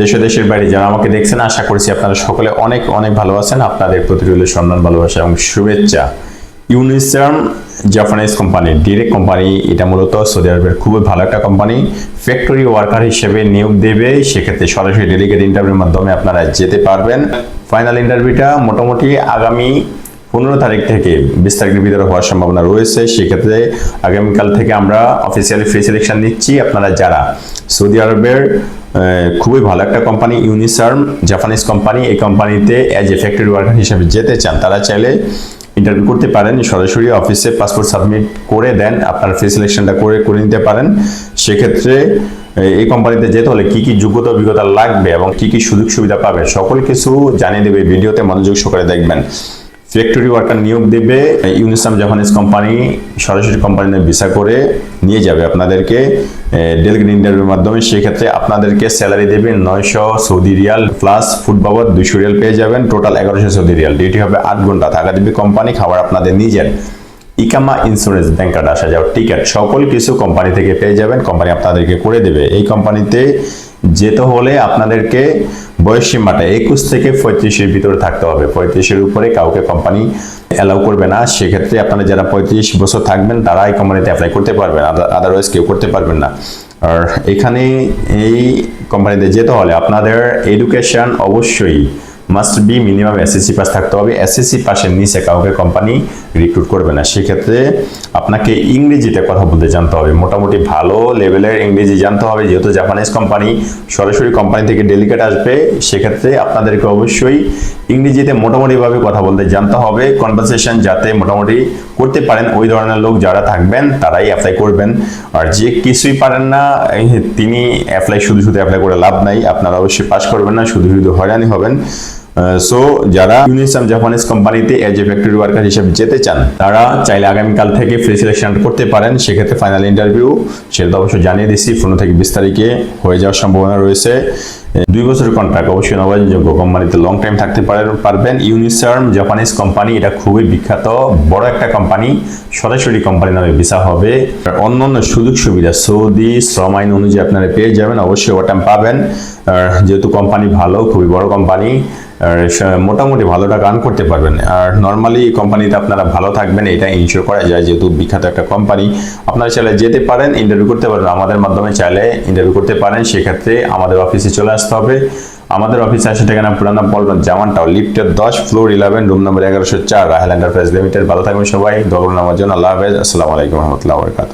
দেশে দেশের বাইরে যারা আমাকে দেখছেন, আশা করছি আপনারা সকলে অনেক অনেক ভালো আছেন। আপনাদের প্রতি রইল সম্মান, ভালোবাসা এবং শুভেচ্ছা। ইউনিসার্ম জাপানিজ কোম্পানি, ডিরেক্ট কোম্পানি, এটা মূলত সৌদি আরবের খুবই ভালো একটা কোম্পানি। ফ্যাক্টরি ওয়ার্কার হিসেবে নিয়োগ দেবে, সেক্ষেত্রে সরাসরি ডেলিগেট ইন্টারভিউর মাধ্যমে আপনারা যেতে পারবেন। ফাইনাল ইন্টারভিউটা মোটামুটি আগামী পনেরো তারিখ থেকে বিশ তারিখের ভিতরে হওয়ার সম্ভাবনা রয়েছে, সেক্ষেত্রে আগামীকাল থেকে আমরা অফিসিয়ালি ফ্রি সিলেকশন নিচ্ছি। আপনারা যারা সৌদি আরবের খুবই ভালো একটা কোম্পানি ইউনিসার্ম জাপানিজ কোম্পানি এই কোম্পানিতে অ্যাজ এ ফ্যাক্টরি ওয়ার্কার হিসেবে যেতে চান, তারা চাইলে ইন্টারভিউ করতে পারেন, সরাসরি অফিসে পাসপোর্ট সাবমিট করে দেন, আপনার ফ্রি সিলেকশনটা করে করে নিতে পারেন। সেক্ষেত্রে এই- কোম্পানিতে যেতে হলে কি কি যোগ্যতা, অভিজ্ঞতা লাগবে এবং কি কি সুযোগ সুবিধা পাবে, সকল কিছু জানিয়ে দেবে, ভিডিওতে মনোযোগ সহকারে দেখবেন। ফ্যাক্টরি ওয়ার্কার নিয়োগ দেবে ইউনিসাম জাপানিজ কোম্পানি সরাসরি কোম্পানিতে ভিসা করে নিয়ে যাবে আপনাদেরকে। ডেলিগেট ইন্টারভিউর মাধ্যমে সেক্ষেত্রে আপনাদেরকে স্যালারি দেবে নয়শো সৌদি রিয়াল প্লাস ফুড বাবদ দুইশো রিয়াল পেয়ে যাবেন টোটাল এগারোশো সৌদি রিয়াল। ডিউটি হবে আট ঘণ্টা থাকা দেবে কোম্পানি খাবার আপনাদের নিজের ইকামা ইন্স্যুরেন্স ব্যাংক কার্ড আসা যাওয়ার টিকিট সকল কিছু কোম্পানি থেকে পেয়ে যাবেন কোম্পানি আপনাদেরকে করে দেবে। এই কোম্পানিতে যেতে হলে আপনাদেরকে বয়স সীমাটা একুশ থেকে পঁয়ত্রিশের ভিতরে থাকতে হবে। পঁয়ত্রিশের উপরে কাউকে কোম্পানি অ্যালাউ করবে না। সেক্ষেত্রে আপনারা যারা পঁয়ত্রিশ বছর থাকবেন, তারা এই কোম্পানিতে অ্যাপ্লাই করতে পারবেন আদারওয়াইজ কেউ করতে পারবেন না। আর এখানে এই কোম্পানিতে যেতে হলে আপনাদের এডুকেশন অবশ্যই must be minimum SSC pass থাকতে হবে। এসএসসি পাসের নিচে কাউকে কোম্পানি রিক্রুট করবে না। সেক্ষেত্রে আপনাকে ইংরেজিতে কথা বলতে জানতে হবে। মোটামুটি ভালো লেভেলের ইংরেজি জানতে হবে। যেহেতু জাপানিজ কোম্পানি সরাসরি কোম্পানি থেকে ডেলিগেট আসবে, সেক্ষেত্রে আপনাদেরকে অবশ্যই ইংরেজিতে মোটামুটিভাবে কথা বলতে জানতে হবে। কনভারসেশন যাতে মোটামুটি করতে পারেন ওই ধরনের লোক যারা থাকবেন, তারাই অ্যাপ্লাই করবেন। আর যে কিছুই পারেন না তিনি অ্যাপ্লাই শুধু শুধু অ্যাপ্লাই করে লাভ নাই। আপনারা অবশ্যই পাস করবেন না, শুধু শুধু হয়রানি হবেন। সো যারা ইউনিসাম জাপানিজ কোম্পানিতে এজ এ ফ্যাক্টরি ওয়ার্কার হিসেবে যেতে চান, তারা চাইলে আগামীকাল থেকে ফ্রি সিলেকশন করতে পারেন। সেক্ষেত্রে ফাইনাল ইন্টারভিউ সেটা অবশ্যই জানিয়ে দিচ্ছি পনেরো থেকে বিশ তারিখে হয়ে যাওয়ার সম্ভাবনা রয়েছে। দুই বছরের কন্ট্রাক্ট অবশ্যই নবায়নযোগ্য কোম্পানিতে লং টাইম থাকতে পারবেন। ইউনিসার্ম জাপানিজ কোম্পানি এটা খুবই বিখ্যাত, বড় একটা কোম্পানি সরাসরি কোম্পানি নামে ভিসা হবে। আর অন্যান্য সুযোগ সুবিধা, সৌদি, শ্রম আইন অনুযায়ী আপনারা পেয়ে যাবেন, অবশ্যই ওটাম পাবেন। যেহেতু কোম্পানি ভালো, খুবই বড় কোম্পানি মোটামুটি ভালো টাকা আর্ন করতে পারবেন। আর নর্মালি কোম্পানিতে আপনারা ভালো থাকবেন এটা ইনশিওর করা যায় যেহেতু বিখ্যাত একটা কোম্পানি আপনারা চাইলে যেতে পারেন ইন্টারভিউ করতে পারবেন। আমাদের মাধ্যমে চাইলে ইন্টারভিউ করতে পারেন, সেক্ষেত্রে আমাদের অফিসে চলে আসতে হবে। আমাদের অফিসে আসে ঠিকানা পুরানা পল্টন জামানটাও, লিফটের দশ ফ্লোর ইলেভেন রুম নম্বর এগারোশো চার, রাহেল এন্টারপ্রাইজ লিমিটেড ভালো থাকবেন সবাই দখল নামার জন্য। আল্লাহ হাফেজ। আসসালামু আলাইকুম রহমতুল্লাহ বরকাত